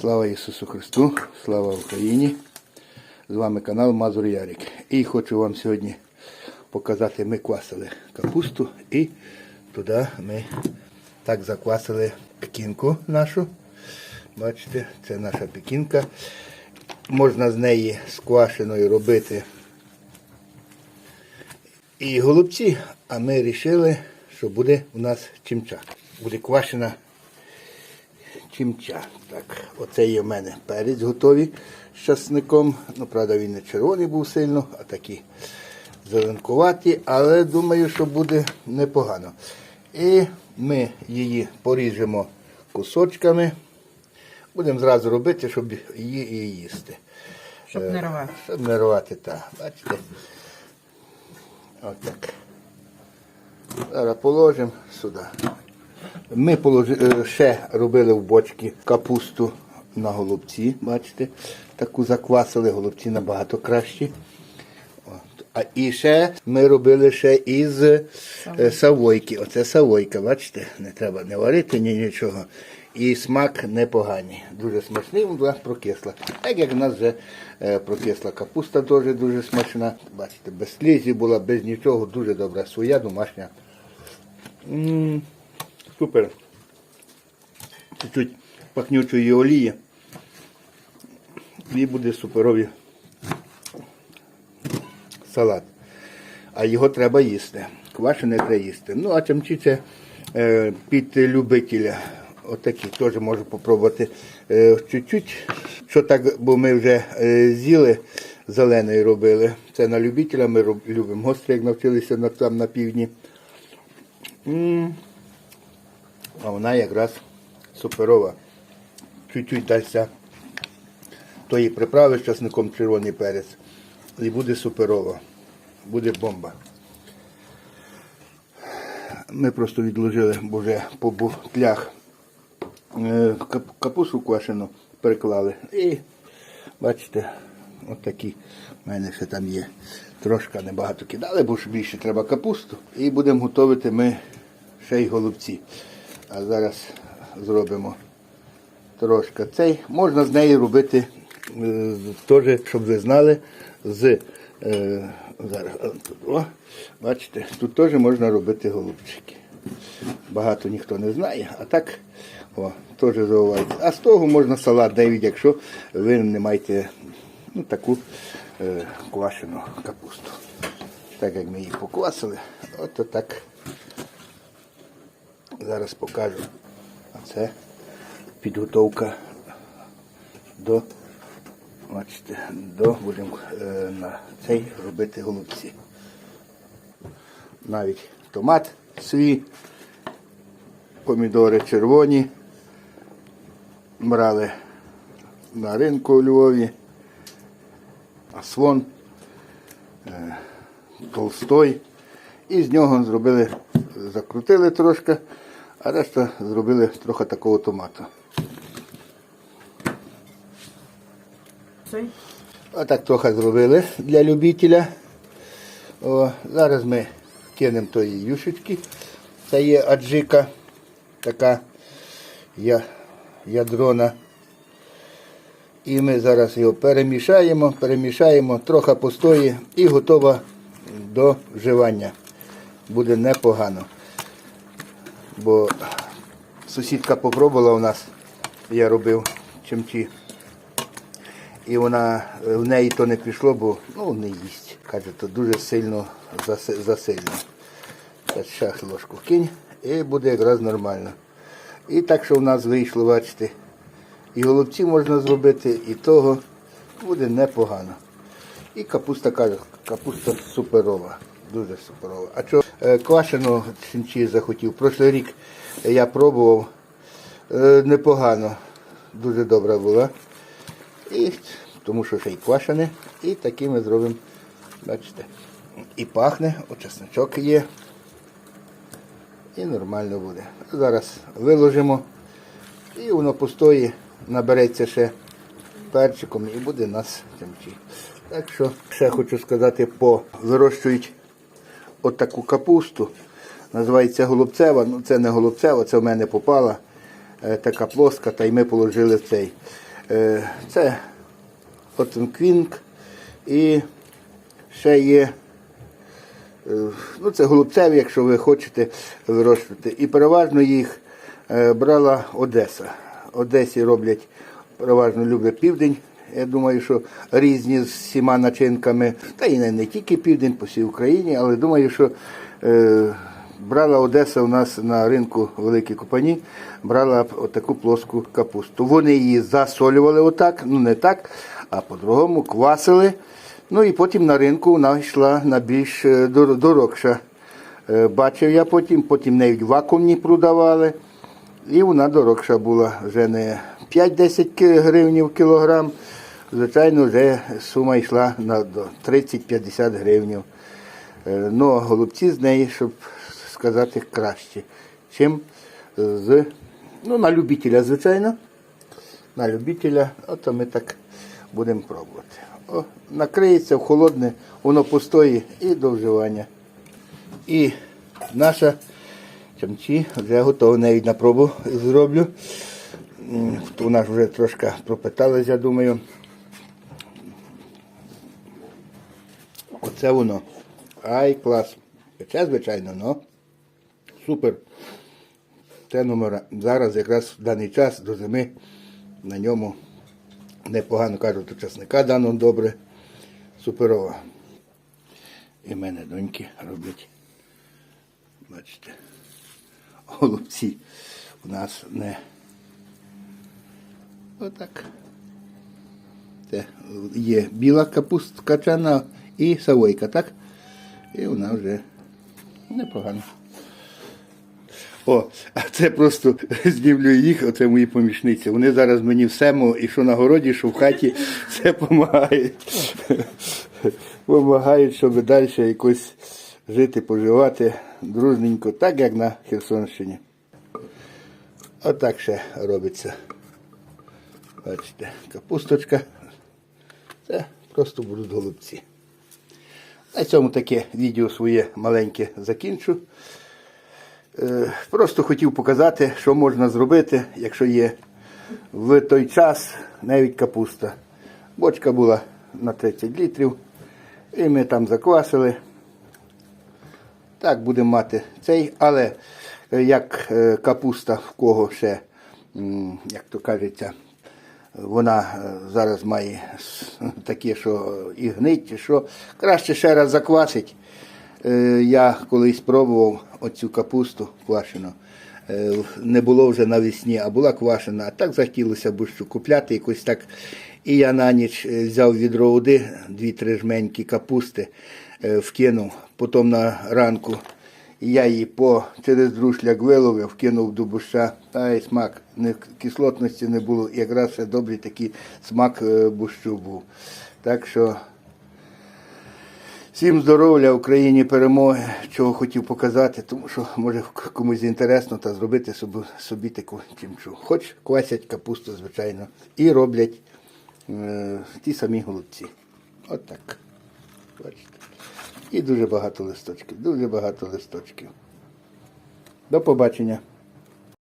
Слава Ісусу Христу, слава Україні! З вами канал Мазур Ярик. І хочу вам сьогодні показати, ми квасили капусту і туди ми так заквасили пекінку нашу. Бачите, це наша пекінка. Можна з неї з квашеною робити і голубці, а ми вирішили, що буде у нас чимча. Буде квашена чимча. Так, оце є в мене перець готовий з часником. Ну, правда, він не червоний був сильно, а такі зеленкуваті, але думаю, що буде непогано. І ми її поріжемо кусочками. Будемо зразу робити, щоб її і їсти. Щоб не рвати. Щоб не рвати, так. Бачите? Отак. Зараз положимо сюди. Ми е, ще робили в бочки капусту на голубці, бачите, таку заквасили, голубці набагато кращі. А і ще ми робили ще із е, савойки. Оце савойка, бачите, не треба не варити, ні нічого. І смак непоганий. Дуже смачний, вона прокисла. Так як в нас вже е, прокисла капуста теж дуже смачна. Бачите, без слізі була, без нічого, дуже добра. Своя домашня. М, Супер. Чуть-чуть пахнючої олії. І буде суперовий салат. А його треба їсти. Квашене треба їсти. Ну, а чимчі е, під любителя. Отакі теж можу попробувати е, чуть-чуть. Що так, бо ми вже е, з'їли зеленої робили. Це на любителя ми роб- любимо. Гострі, як навчилися на, там на півдні. М, А вона якраз суперова. Чуть-чуть дасться тої приправи з часником червоний перець. І буде суперово. Буде бомба. Ми просто відложили, бо вже по бутлях е, капусту квашену переклали. І бачите, от в мене ще там є. Трошки небагато кидали, бо ж більше треба капусту. І будемо готувати ми ще й голубці. А зараз зробимо трошки цей. Можна з неї робити е, теж, щоб ви знали, з е, зараз о, бачите, тут теж можна робити голубчики. Багато ніхто не знає, а так о, теж заувайте. А з того можна салат, навіть якщо ви не маєте ну, таку е, квашену капусту. Так як ми її поквасили, от так зараз покажу. Це підготовка до, бачите, до будемо е, на цей робити голубці. Навіть томат свій, помідори червоні. Брали на ринку у Львові, аслон, е, толстой. І з нього зробили, закрутили трошки, а решта зробили трохи такого томату. Цей? Отак трохи зробили для любителя. О, зараз ми кинемо тої юшечки. Це є аджика, така я, ядрона. І ми зараз його перемішаємо, перемішаємо, трохи постоїть і готова до вживання. Буде непогано. Бо сусідка попробувала у нас, я робив чимчі. І вона в неї то не пішло, бо ну, не їсть. Каже, то дуже сильно заси- засильно. Ще ложку кинь і буде якраз нормально. І так, що в нас вийшло, бачите, і голубці можна зробити, і того буде непогано. І капуста каже, капуста суперова, дуже суперова. А що е, квашену чинчі захотів? Прошлий рік я пробував е, непогано, дуже добра була. І, тому що ще й квашене. І такі ми зробимо, бачите, і пахне, чесночок є. І нормально буде. Зараз виложимо і воно постоїть, набереться ще перчиком і буде у нас тимчі. Так що ще хочу сказати, по вирощують отаку капусту. Називається голубцева. Ну це не голубцева, це в мене попала. е, така плоска, та й ми положили цей. Е, Це Квінг і ще є. е, Ну, це голубцеві, якщо ви хочете вирощувати. І переважно їх е, брала Одеса. Одесі роблять, переважно люблять південь. Я думаю, що різні з всіма начинками, та і не, не тільки південь, по всій Україні, але думаю, що е, брала Одеса у нас на ринку Великій Купані, брала отаку плоску капусту. Вони її засолювали отак, ну не так, а по-другому квасили. Ну і потім на ринку вона йшла на більш е, дор- дорогша. Е, Бачив я потім, потім навіть вакуумні продавали. І вона дорогша була вже не 5-10 гривень в кілограм. Звичайно, вже сума йшла на 30-50 гривень. Е, Ну, голубці з неї, щоб сказати, кращі, чим з, ну, на любителя, звичайно. На любителя, ото ми так будемо пробувати. О, накриється в холодне, воно постоїть і до вживання. І наша чамчі вже готова, навіть на пробу зроблю. Вона вже трошки пропиталась, я думаю. Оце воно. Ай, клас. Пече, звичайно, но супер. Це номера. Зараз якраз в даний час до зими на ньому непогано кажуть, до часника дано добре. Суперова. І мене доньки роблять. Бачите, голубці у нас не отак. Це є біла капустка качана і савойка, так? І вона вже непогана. О, а це просто знімлю їх, оце мої помічниці. Вони зараз мені всемо, і що на городі, що в хаті, все допомагають. Помагають, щоб далі якось жити, поживати дружненько, так як на Херсонщині. Отак ще робиться. Бачите, капусточка. Це просто будуть голубці. На цьому таке відео своє маленьке закінчу. Е, Просто хотів показати, що можна зробити, якщо є в той час навіть капуста. Бочка була на 30 літрів. І ми там заквасили. Так, будемо мати цей, але е, як е, капуста в кого ще, як то кажеться, вона е, зараз має таке, що і гнить, що. Краще ще раз заквасить. Е, Я колись пробував оцю капусту квашену. Е, Не було вже навесні, а була квашена. А так захотілося борщу купляти якось так. І я на ніч взяв відро води, дві-три жменьки капусти, вкинув, потім на ранку. Я її по через друшляк виловив, вкинув до борща. Ай, смак, не, кислотності не було. Якраз ще добрий такий смак е, борщу був. Так що Всім здоров'я, Україні перемоги, чого хотів показати, тому що може комусь інтересно та зробити собі, собі таку чимчу. Хоч квасять капусту, звичайно, і роблять е, ті самі голубці. От так. Бачите. І дуже багато листочків, дуже багато листочків. До побачення.